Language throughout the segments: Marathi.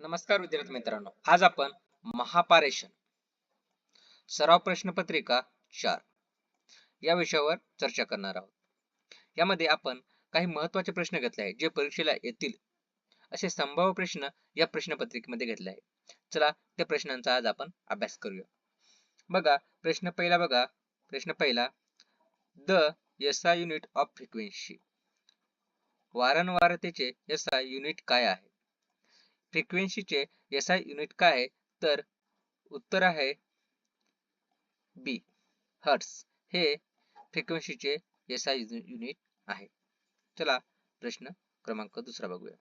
नमस्कार विद्यार्थी मित्रांनो. आज आपण महापारेषण. सराव प्रश्नपत्रिका चार. या विषयावर चर्चा करणार आहोत. यामध्ये आपण काही महत्त्वाचे प्रश्न घेतले आहेत जे परीक्षेला येतील. असे संभाव्य प्रश्न या प्रश्नपत्रिकेमध्ये घेतले आहे चला त्या प्रश्नांचा आज आपण अभ्यास करूया. बघा प्रश्न पहिला बघा. प्रश्न पहिला. The SI unit of frequency. वारंवारतेचे एसआय युनिट काय आहे? फ्रिक्वेन्सीचे एसआय युनिट काय आहे? तर उत्तर आहे बी हर्ट्स हे फ्रिक्वेन्सीचे एसआय युनिट आहे. चला प्रश्न क्रमांक दुसरा बघूया.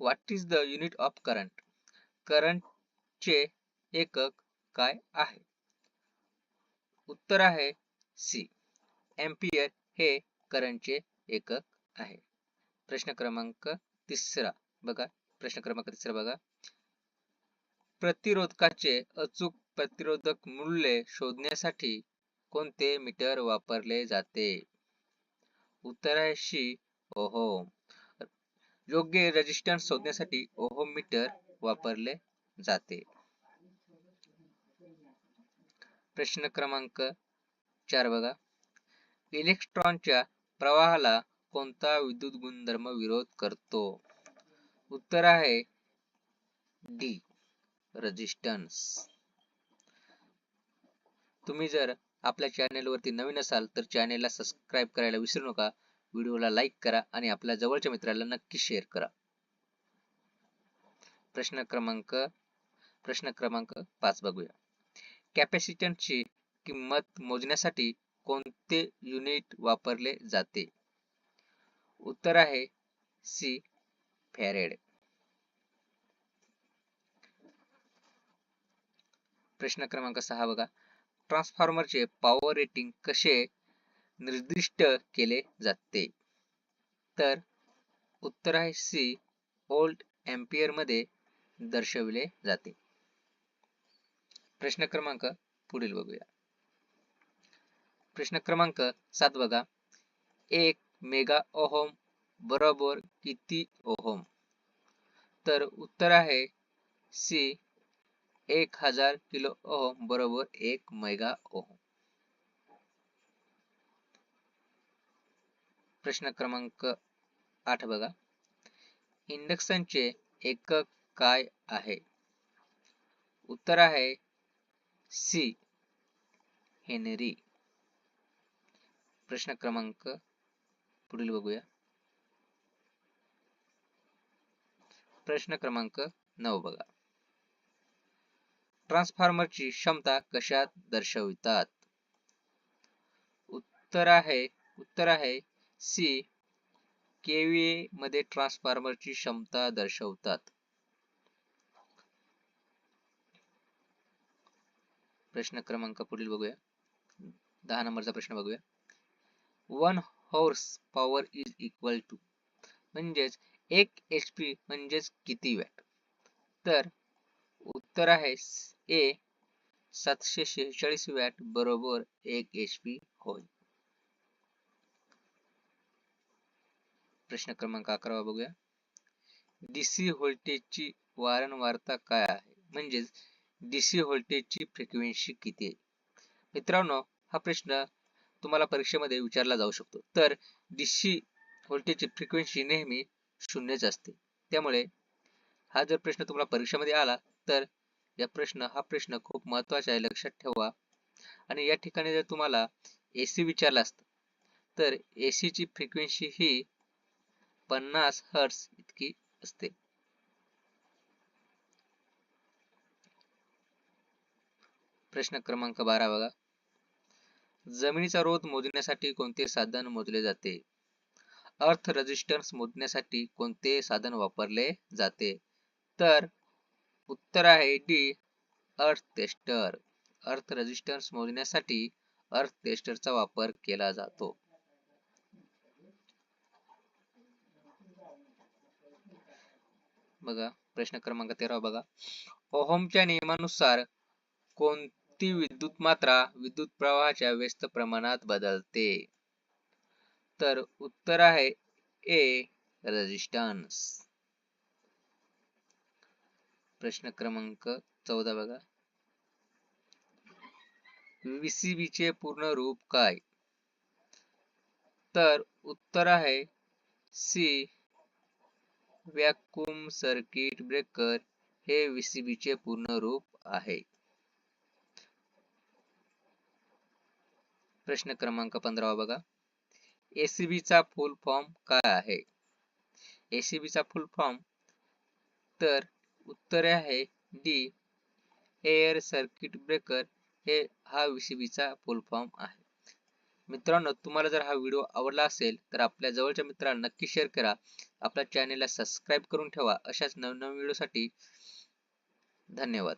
What is the unit of current करंटचे एकक काय आहे? उत्तर आहे सी एम्पियर हे करंटचे एकक आहे. प्रश्न क्रमांक तिसरा. बघा प्रश्न क्रमांक तिसरा बघा. प्रतिरोधकाचे अचूक प्रतिरोधक मूल्य शोधण्यासाठी कोणते मीटर वापरले जाते? उत्तर आहे शी ओहो. योग्य रेजिस्टन्स शोधण्यासाठी ओहो मीटर वापरले जाते. प्रश्न क्रमांक चार बघा. इलेक्ट्रॉनच्या प्रवाहाला कोणता विद्युत गुणधर्म विरोध करतो? उत्तर आहे डी रेजिस्टन्स तुम्ही जर आपल्या चॅनेल वरती नवीन असाल तर चॅनेलला सबस्क्राईब करायला विसरू नका. व्हिडिओला लाईक करा आणि आपल्या जवळच्या मित्राला नक्की शेअर करा. प्रश्न क्रमांक प्रश्न क्रमांक पाच बघूया. कॅपॅसिटन्सची किंमत मोजण्यासाठी कोणते युनिट वापरले जाते? उत्तर आहे सी फॅरेड. प्रश्न क्रमांक सहा बघा. ट्रान्सफॉर्मरचे पॉवर रेटिंग कसे निर्दिष्ट केले जाते? तर उत्तर आहे सी ओल्ड एम्पियरमध्ये दर्शविले जाते. प्रश्न क्रमांक पुढील बघूया. प्रश्न क्रमांक सात बघा. एक मेगा ओहम बरोबर किती ओहम? तर उत्तर आहे सी एक हजार किलो ओहम बरोबर एक मेगा ओहम. प्रश्न क्रमांक आठ बघा. इंडक्शनचे एकक काय आहे? उत्तर आहे सी हेनरी. प्रश्न क्रमांक पुढील बघूया. प्रश्न क्रमांक नऊ बघा. ट्रान्सफॉर्मरची क्षमता कशात दर्शवितात? उत्तर आहे उत्तर आहे सी केव्हीए मध्ये ट्रान्सफॉर्मरची क्षमता दर्शवतात. प्रश्न क्रमांक पुढील बघूया. दहा नंबरचा प्रश्न बघूया. One horse power is equal to म्हणजेच एक एच पी म्हणजेच किती वॅट तर उत्तर आहे ए सातशे शेहेचाळीस वॅट बरोबर एक एच पी होय. प्रश्न क्रमांक अकरावा बघूया. डीसी व्होल्टेजची वारंवारता काय आहे? म्हणजेच डीसी व्होल्टेजची फ्रिक्वेन्सी किती आहे? मित्रांनो हा प्रश्न तुम्हाला परीक्षेमध्ये विचारला जाऊ शकतो. तर डीसी व्होल्टेजची फ्रिक्वेन्सी नेहमी शून्यच असते. त्यामुळे हा जर प्रश्न तुम्हाला परीक्षेमध्ये आला तर या प्रश्न हा प्रश्न खूप महत्त्वाचा आहे लक्षात ठेवा. आणि या ठिकाणी जर तुम्हाला एसी विचारला असत तर एसी ची फ्रिक्वेन्सी ही पन्नास हर्ट्स इतकी असते. प्रश्न क्रमांक बारा बघा. जमिनीचा रोध मोजण्यासाठी कोणते साधन मोजले जाते? अर्थ रजिस्टन्स मोजण्यासाठी कोणते साधन वापरले जाते? तर उत्तर आहे डी अर्थ टेस्टर अर्थ रजिस्टन्स मोजण्यासाठी अर्थ टेस्टरचा वापर केला जातो. बघा प्रश्न क्रमांक तेरा बघा. ओहोमच्या नियमानुसार कोण ती विद्युत मात्रा विद्युत प्रवाहाच्या व्यस्त प्रमाणात बदलते. तर उत्तर आहे ए रेजिस्टन्स प्रश्न क्रमांक चौदा बघा. VCB चे पूर्ण रूप काय? तर उत्तर आहे सी व्हॅक्यूम सर्किट ब्रेकर हे VCB चे पूर्ण रूप आहे. प्रश्न क्रमांक पंधरावा बघा. एसीबी चा फुल फॉर्म काय आहे? एसीबी चा फुल फॉर्म तर उत्तर आहे डी एअर सर्किट ब्रेकर हे हा चा फुल फॉर्म आहे. मित्रांनो तुम्हाला जर हा व्हिडिओ आवडला असेल तर आपल्या जवळच्या मित्रांना नक्की शेअर करा. आपल्या चॅनेलला सबस्क्राईब करून ठेवा. अशाच नवनवीन व्हिडिओसाठी धन्यवाद.